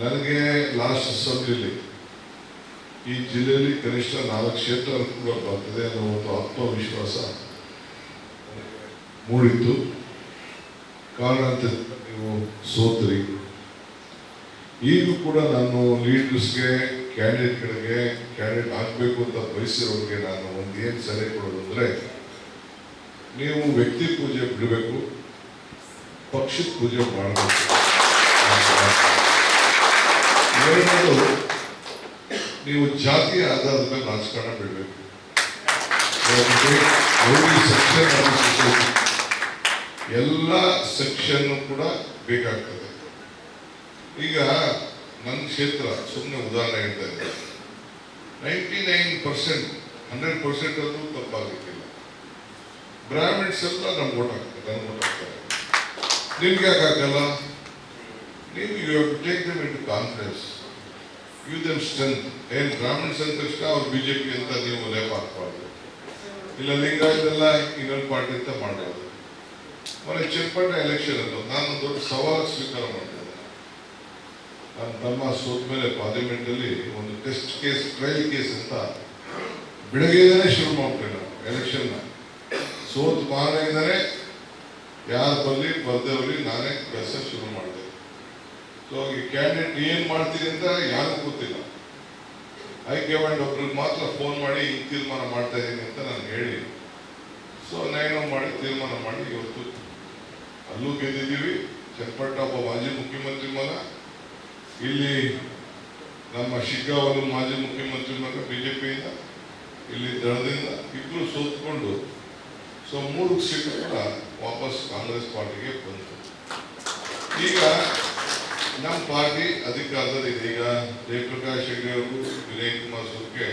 ನನಗೆ ಲಾಸ್ಟ್ ಅಲ್ಲಿ ಈ ಜಿಲ್ಲೆಯಲ್ಲಿ ಕನಿಷ್ಠ ನಾಲ್ಕು ಕ್ಷೇತ್ರ ಕೂಡ ಬರ್ತದೆ ಅನ್ನೋ ಒಂದು ಆತ್ಮವಿಶ್ವಾಸ ಮೂಡಿತ್ತು. ಕಾರಣ ಅಂತ ನೀವು ಸೋತ್ರಿ. ಈಗೂ ಕೂಡ ನಾನು ಲೀಡರ್ಸ್ಗೆ ಕ್ಯಾಂಡಿಡೇಟ್ಗಳಿಗೆ ಕ್ಯಾಂಡಿಡೇಟ್ ಆಗಬೇಕು ಅಂತ ಬಯಸಿರೋರಿಗೆ ನಾನು ಒಂದು ಏನು ಸಲಹೆ ಕೊಡೋದು ನೀವು ವ್ಯಕ್ತಿ ಪೂಜೆ ಬಿಡಬೇಕು, ಪಕ್ಷದ ಪೂಜೆ ಮಾಡಬೇಕು ನೀವು ಜಾತಿಯ ಆಧಾರದ ಮೇಲೆ ರಾಜಕಾರಣ ಬಿಡಬೇಕು. ಸೆಕ್ಷನ್ ಎಲ್ಲ ಸೆಕ್ಷನ್ ಕೂಡ ಬೇಕಾಗ್ತದೆ. ಈಗ ನನ್ನ ಕ್ಷೇತ್ರ ಸುಮ್ಮನೆ ಉದಾಹರಣೆ ಹೇಳ್ತಾ ಇದ್ದೆ ninety nine percent hundred percent ಅದು ತಪ್ಪಾಗಲಿಕ್ಕಿಲ್ಲ. ಬ್ರಾಹ್ಮಿಣ್ಸ್ ಎಲ್ಲ ನಮ್ಗೆ ಓಟ್ ಹಾಕ್ತಾರೆ ನನ್ಗೆ ಓಟ್ ಹಾಕ್ತಾರೆ. ನಿಮ್ಗೆ ಯಾಕೆ ಆಗಲ್ಲ ನೀವು you take them into confidence you them strength ಏನು ಬ್ರಾಹ್ಮಿಣ್ಸ್ ಅಂದ ಅವ್ರು ಬಿ ಜೆ ಪಿ ಅಂತ ನೀವು ಲೇಪ ಹಾಕ್ಬಾರ್ದು ಇಲ್ಲ ಲಿಂಗಾಯತೆಲ್ಲ ಇನ್ನೊಂದು ಪಾರ್ಟಿ ಅಂತ ಮಾಡೋದು ಮೊನ್ನೆ ಚನ್ನಪಟ್ಟಣ ಎಲೆಕ್ಷನ್ ಅಂತ ನಾನು ದೊಡ್ಡ ಸವಾಲು ಸ್ವೀಕಾರ ಮಾಡಿದ್ದೆ ನನ್ನ ತಮ್ಮ ಸೋತ ಮೇಲೆ ಪಾರ್ಲಿಮೆಂಟ್ ಅಲ್ಲಿ ಒಂದು ಟೆಸ್ಟ್ ಕೇಸ್ ಟ್ರಯಲ್ ಕೇಸ್ ಅಂತ ಬೆಳಗ್ಗೆನೇ ಶುರು ಮಾಡ್ತೇವೆ ನಾವು ಎಲೆಕ್ಷನ್ನ ಸೋತ್ ಮಾರನೆಯಿಂದನೇ ಯಾರು ಬರಲಿ ಬರ್ದವ್ರಿ ನಾನೇ ಕೆಲಸ ಶುರು ಮಾಡಿದೆ ಸೊ ಈ ಕ್ಯಾಂಡಿಡೇಟ್ ಏನ್ ಮಾಡ್ತೀರಿ ಅಂತ ಯಾರಿಗೂ ಗೊತ್ತಿಲ್ಲ. ಹೈಕಮಾಂಡ್ ಒಬ್ರಿಗೆ ಮಾತ್ರ ಫೋನ್ ಮಾಡಿ ಈ ತೀರ್ಮಾನ ಮಾಡ್ತಾ ಇದ್ದೀನಿ ಅಂತ ನಾನು ಹೇಳಿ. ಸೊ ನಾನು ಮಾಡಿ ತೀರ್ಮಾನ ಮಾಡಿ ಇವತ್ತು ಅಲ್ಲೂ ಗೆದ್ದಿದ್ದೀವಿ. ಚನ್ನಪಟ್ಟ ಒಬ್ಬ ಮಾಜಿ ಮುಖ್ಯಮಂತ್ರಿ ಮಗ. ಇಲ್ಲಿ ನಮ್ಮ ಶಿಗ್ಗಾವಲು ಮಾಜಿ ಮುಖ್ಯಮಂತ್ರಿ ಮಗ ಬಿಜೆಪಿಯಿಂದ, ಇಲ್ಲಿ ದಳದಿಂದ ಇಬ್ರು ಸೋತ್ಕೊಂಡು, ಸೊ, ಮೂರು ಸೀಟು ಕೂಡ ವಾಪಸ್ ಕಾಂಗ್ರೆಸ್ ಪಾರ್ಟಿಗೆ ಬಂತು. ಈಗ ನಮ್ಮ ಪಾರ್ಟಿ ಅಧಿಕಾರದಲ್ಲಿ ಇದೀಗ ಜಯಪ್ರಕಾಶ್ ಹೆಗ್ಡೆ ಅವರು, ವಿನಯ್ ಕುಮಾರ್ ಸುರ್ಕೆ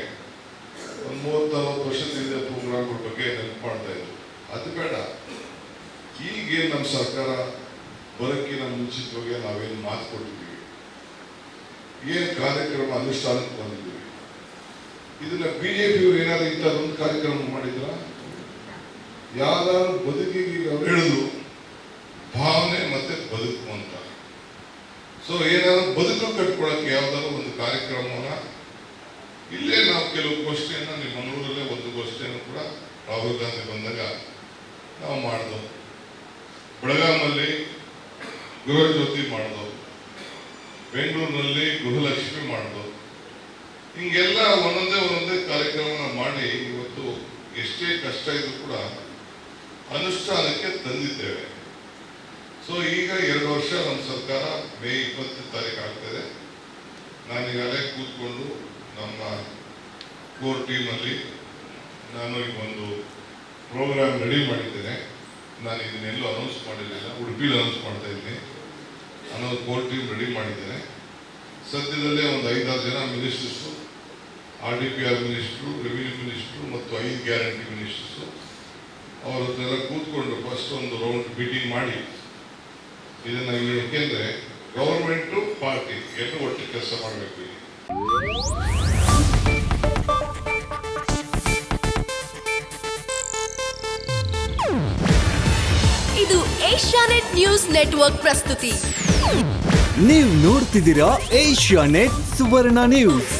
ಒಂದು ಮೂವತ್ತು ವರ್ಷದಿಂದ ಪ್ರೋಗ್ರಾಮ್ಗಳ ಬಗ್ಗೆ ನೆನಪು ಮಾಡ್ತಾ ಇದ್ರು. ಅದು ಬೇಡ. ಈಗೇನು ನಮ್ಮ ಸರ್ಕಾರ ಬರೋಕ್ಕಿಂತ ಮುಂಚಿತವಾಗಿ ನಾವೇನು ಮಾತು ಕೊಟ್ಟಿದ್ದೀವಿ? ಏನು ಕಾರ್ಯಕ್ರಮ ಅನುಷ್ಠಾನಕ್ಕೆ ಬಂದಿದ್ದೀವಿ? ಇದನ್ನ ಬಿಜೆಪಿಯವರು ಏನಾದ್ರು ಇಂಥದ್ದೊಂದು ಕಾರ್ಯಕ್ರಮ ಮಾಡಿದ್ರ? ಯಾವ್ದಾದ್ರು ಬದುಕಿಗೆ ಅವ್ರು ಹೇಳಿದ್ರು, ಭಾವನೆ ಮತ್ತೆ ಬದುಕು ಅಂತ. ಸೊ ಏನಾದ್ರು ಬದುಕು ಕಟ್ಕೊಳಕ್ಕೆ ಯಾವ್ದಾದ್ರು ಒಂದು ಕಾರ್ಯಕ್ರಮವನ್ನ, ಇಲ್ಲೇ ನಾವು ಕೆಲವು ಗೋಷ್ಠಿಯನ್ನು, ನಿಮ್ಮ ಮನೂರಲ್ಲೇ ಒಂದು ಗೋಷ್ಠಿಯನ್ನು ಕೂಡ ರಾಹುಲ್ ಗಾಂಧಿ ಬಂದಾಗ ನಾವು ಮಾಡಿದೆವು ಬೆಳಗಾಮಲ್ಲಿ ಗೃಹಜ್ಯೋತಿ ಮಾಡಿದೆವು ಬೆಂಗಳೂರಿನಲ್ಲಿ ಗೃಹಲಕ್ಷ್ಮಿ ಮಾಡಿದೆವು ಹಿಂಗೆಲ್ಲ ಒಂದೊಂದೇ ಒಂದೊಂದೇ ಕಾರ್ಯಕ್ರಮನ ಮಾಡಿ ಇವತ್ತು ಎಷ್ಟೇ ಕಷ್ಟ ಇದ್ರೂ ಕೂಡ ಅನುಷ್ಠಾನಕ್ಕೆ ತಂದಿದ್ದೇವೆ. ಸೊ ಈಗ ಎರಡು ವರ್ಷ ನಮ್ಮ ಸರ್ಕಾರ ಮೇ ಇಪ್ಪತ್ತು ತಾರೀಕು ಆಗ್ತದೆ. ನಾನೀಗಾಗಲೇ ಕೂತ್ಕೊಂಡು ನಮ್ಮ ಕೋರ್ ಟೀಮಲ್ಲಿ ನಾನು ಈಗ ಒಂದು ಪ್ರೋಗ್ರಾಮ್ ರೆಡಿ ಮಾಡಿದ್ದೇನೆ. ನಾನು ಇದನ್ನೆಲ್ಲೂ ಅನೌನ್ಸ್ ಮಾಡಿರಲಿಲ್ಲ ಉಡುಪಿಲಿ ಅನೌನ್ಸ್ ಮಾಡ್ತಾ ಇದ್ದೀನಿ. ಅನ್ನೋದು ಕೋರ್ ಟೀಮ್ ರೆಡಿ ಮಾಡಿದ್ದೇನೆ. ಸದ್ಯದಲ್ಲೇ ಒಂದು ಐದಾರು ಜನ ministers R D P R minister revenue minister ಮತ್ತು ಐದು ಗ್ಯಾರಂಟಿ ಮಿನಿಸ್ಟರ್ಸು ಅವ್ರ ಹತ್ರ ಕೂತ್ಕೊಂಡು ಫಸ್ಟ್ ಒಂದು ರೌಂಡ್ ಮೀಟಿಂಗ್ ಮಾಡಿ ಇದನ್ನ ಏಕೆಂದ್ರೆ ಗೌರ್ಮೆಂಟು ಪಾರ್ಟಿ ಎರಡು ಒಟ್ಟಿಗೆ ಕೆಲಸ ಮಾಡಬೇಕು ಇದು ಏಷ್ಯಾನೆಟ್ ನ್ಯೂಸ್ ನೆಟ್ವರ್ಕ್ ಪ್ರಸ್ತುತಿ. ನೀವು ನೋಡ್ತಿದ್ದೀರಾ ಏಷ್ಯಾ ನೆಟ್ ಸುವರ್ಣ ನ್ಯೂಸ್.